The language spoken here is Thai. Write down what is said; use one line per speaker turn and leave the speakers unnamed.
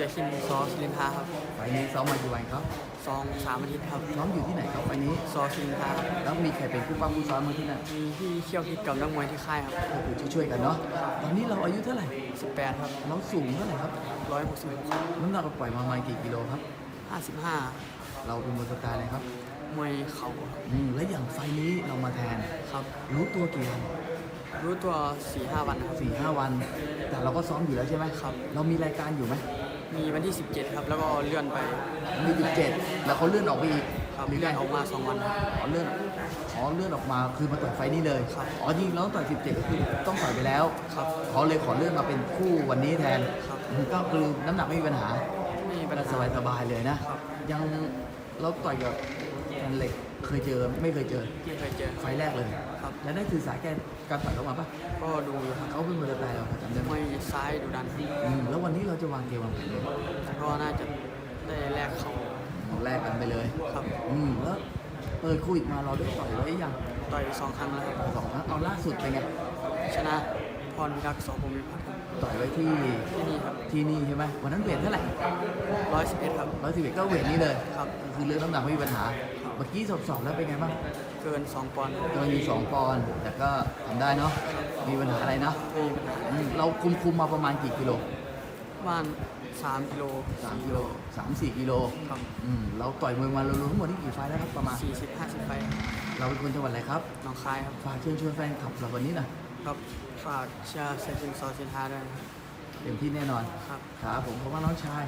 สือคินซอสลินทาครับ
ไฟล์นี้ซ้อมมากี่วันครับ
สองสามอาทิตย์ครับ
ซ้อมอยู่ที่ไหนครับไฟล์นี้
ซอสลินทาครับ
แล้วมีใครเป็นผู้ป้าผู้ซ้อมมาที่นั่น
มีพี่เขี้ยวพิษกับนักมวยที่ค่ายครับ
ก็คือช่วยๆกันเนาะตอนนี้เราอายุเท่าไหร่
สิบแปดครับ
เราสูงเท่าไหร่ครับ
ร้อยหกสิบ
น้ำหนักเราปล่อยมาประมาณกี่กิโลครับ
ห้าสิบห้า
เราเป็นมวยสไตล์อะไรครับ
มวยเข่า
อืมแล้วอย่างไฟล์นี้เรามาแทน
ครับ
รู้ตัวกี่วัน
รู้ตัวสี่ห้าวันครับ
สี่ห้าวัน แต่เราก็ซ้อมอยู่แล้วใช่ไหม
ครับ
เรามีรายการอยู่ไหม
มีวันที่ 17 ครับ แล้วก็เลื่อนไป
มีสิบเจ็ดแล้วเขาเลื่อนออกไปอีก
ครับ
หรือ
เลื่
ไง
อนออกมาสองวันครับ
อ๋อเลื่อนอ๋อเลื่อนออกมาคือมาต่อยไฟล์นี้เลย
ครับ
อ๋อจริงๆแล้วต่อยสิบเจ็ดก็คือต้องต่อยไปแล้ว
ครับ
เขาเลยขอเลื่อนมาเป็นคู่วันนี้แทน
ครับ
ก็คือน้ำหนักไม่มีปัญหา
ไม่มีปัญ
ก็
หา
สบายสบายๆเลยนะ
ครับ
ยังเราต่อยกับแกนเหล็กเคยเจอไม่เคยเจอ
ไม่เคยเจอ
ไฟล์แรกเลย
ครับ
แล้วได้สื่อสายแกนการต่อยเขามาปะ
ก็ดูอยู่ครับ
เขาเป็นมือตาย
ดูดันครับ
อืมแล้ววันนี้เราจะวางเกมวางแผนเลย
ก็น่าจะได้แลกเขา
แรกกันไปเลย
ครับ
อืมแล้วเปิดคู่อีกมาเราได้ต่อยไว้ยัง
ต่อยสองครั้งแล้วครับ
สองครั้งเอาล่าสุดเป็นไง
ชนะพรพิทักษ์สองพรหมวิพัฒน์ครับ
ต่อยไว้ที่
ที่นี่ครับ
ที่นี่ใช่ไหมวันนั้นเวทเท่าไหร่
ร้อยสิบเอ็ดครับ
ร้อยสิบเอ็ดก็เวทนี้เลย
ครับ
คือเรื่องน้ำหนักไม่มีปัญหาเมื่อกี้สอบสอบๆแล้วเป็นไงบ้าง
เกินสองปอนด์
ก็มีสองปอนด์แต่ก็ทำได้เนาะมีปัญหาอะไรนะ
ไม่มีปัญหา
อืมเราคุมคุมมาประมาณกี่กิโล
ประมาณสามกิโล
สามกิโลสามสี่กิโล
ครับ
อืมเราต่อยมวยมาเรารวมทั้งหมดนี่กี่ไฟล์แล้วครับประมาณ
สี่สิบห้าสิบไปครับ
เราเป็นคนจังหวัดอะไรครับ
หน้องคายครับ
ฝากเชิญชวนแฟนคลับเราวันนี้หน่อย
ครับฝากเชียร์เซนจินซอสินทาด้วยนะครับ
เต็มที่แน่นอน
ครับ
ครับผมขอบคุณน้องชาย